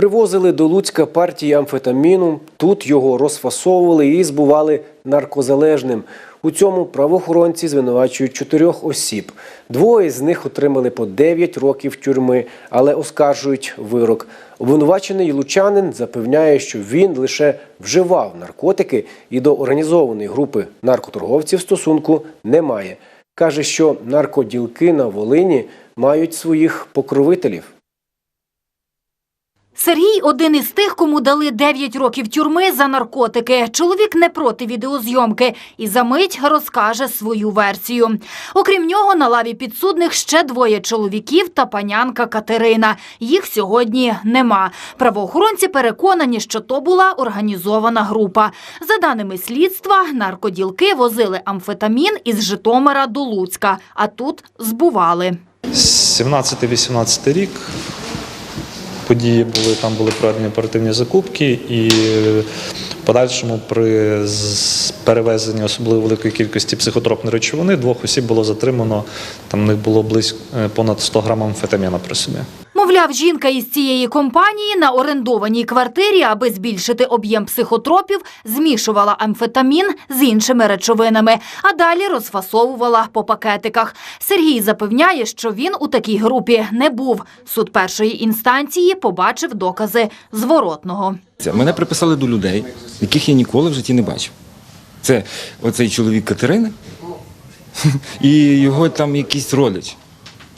Привозили до Луцька партії амфетаміну. Тут його розфасовували і збували наркозалежним. У цьому правоохоронці звинувачують чотирьох осіб. Двоє з них отримали по 9 років тюрми, але оскаржують вирок. Обвинувачений лучанин запевняє, що він лише вживав наркотики і до організованої групи наркоторговців стосунку немає. Каже, що наркоділки на Волині мають своїх покровителів. Сергій один із тих, кому дали 9 років тюрми за наркотики. Чоловік не проти відеозйомки і за мить розкаже свою версію. Окрім нього, на лаві підсудних ще двоє чоловіків та панянка Катерина. Їх сьогодні нема. Правоохоронці переконані, що то була організована група. За даними слідства, наркоділки возили амфетамін із Житомира до Луцька, а тут збували. 17-18 рік події були, там були проведені оперативні закупки, і в подальшому при перевезенні особливо великої кількості психотропної речовини двох осіб було затримано. Там в них було близько е, понад 100 грамів амфетаміна при собі. Мовляв, жінка із цієї компанії на орендованій квартирі, аби збільшити об'єм психотропів, змішувала амфетамін з іншими речовинами, а далі розфасовувала по пакетиках. Сергій запевняє, що він у такій групі не був. Суд першої інстанції побачив докази зворотного. Мене приписали до людей, яких я ніколи в житті не бачив. Це оцей чоловік Катерини і його там якийсь родич,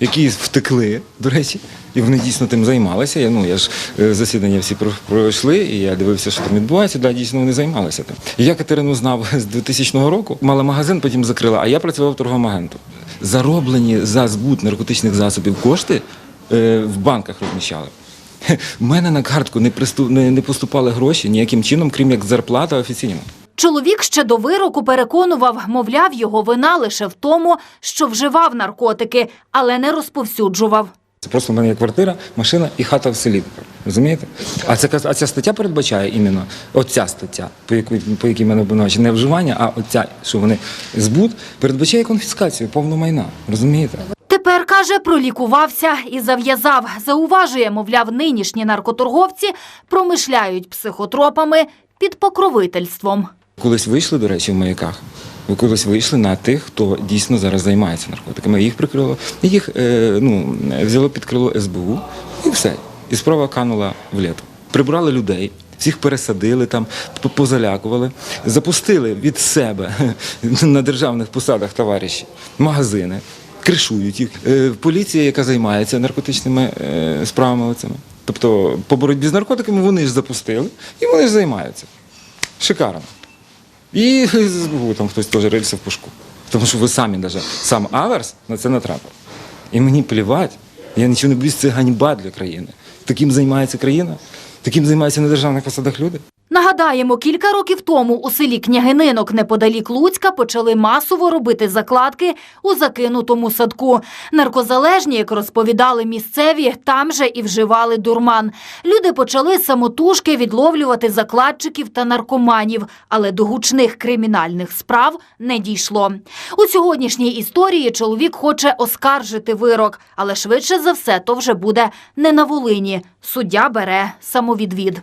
які втекли, до речі, і вони дійсно тим займалися. Я, ну, я ж е, засідання всі про- пройшли, і я дивився, що там відбувається. Да, дійсно вони займалися тим. Я Катерину знав з 2000 року, мала магазин, потім закрила, а я працював торговим агентом. Зароблені за збут наркотичних засобів кошти е, в банках розміщали. У мене на картку не, присту... не, не поступали гроші ніяким чином, крім як зарплата офіційна. Чоловік ще до вироку переконував, мовляв, його вина лише в тому, що вживав наркотики, але не розповсюджував. Це просто в мене є квартира, машина і хата в селі. Розумієте? А ця, а ця стаття передбачає іменно оця стаття, по якій, по якій мене обвинувачують, не вживання, а оця, що вони збут, передбачає конфіскацію повного майна. Розумієте? Тепер, каже, пролікувався і зав'язав. Зауважує, мовляв, нинішні наркоторговці промишляють психотропами під покровительством. Колись вийшли, до речі, в маяках. Ви колись вийшли на тих, хто дійсно зараз займається наркотиками. Їх прикрило, їх е, ну, взяло під крило СБУ і все. І справа канула в літо. Прибрали людей, всіх пересадили там, позалякували, запустили від себе на державних посадах товариші магазини, кришують їх. Е, поліція, яка займається наркотичними е, справами оцими. Тобто по боротьбі з наркотиками вони ж запустили і вони ж займаються. Шикарно. І там хтось теж рилься в пушку. Тому що ви самі навіть сам Аверс на це натрапив. І мені плівати. Я нічого не боюсь, це ганьба для країни. Таким займається країна, таким займаються на державних посадах люди. Нагадаємо, кілька років тому у селі Княгининок неподалік Луцька почали масово робити закладки у закинутому садку. Наркозалежні, як розповідали місцеві, там же і вживали дурман. Люди почали самотужки відловлювати закладчиків та наркоманів, але до гучних кримінальних справ не дійшло. У сьогоднішній історії чоловік хоче оскаржити вирок, але швидше за все то вже буде не на Волині. Суддя бере самовідвід.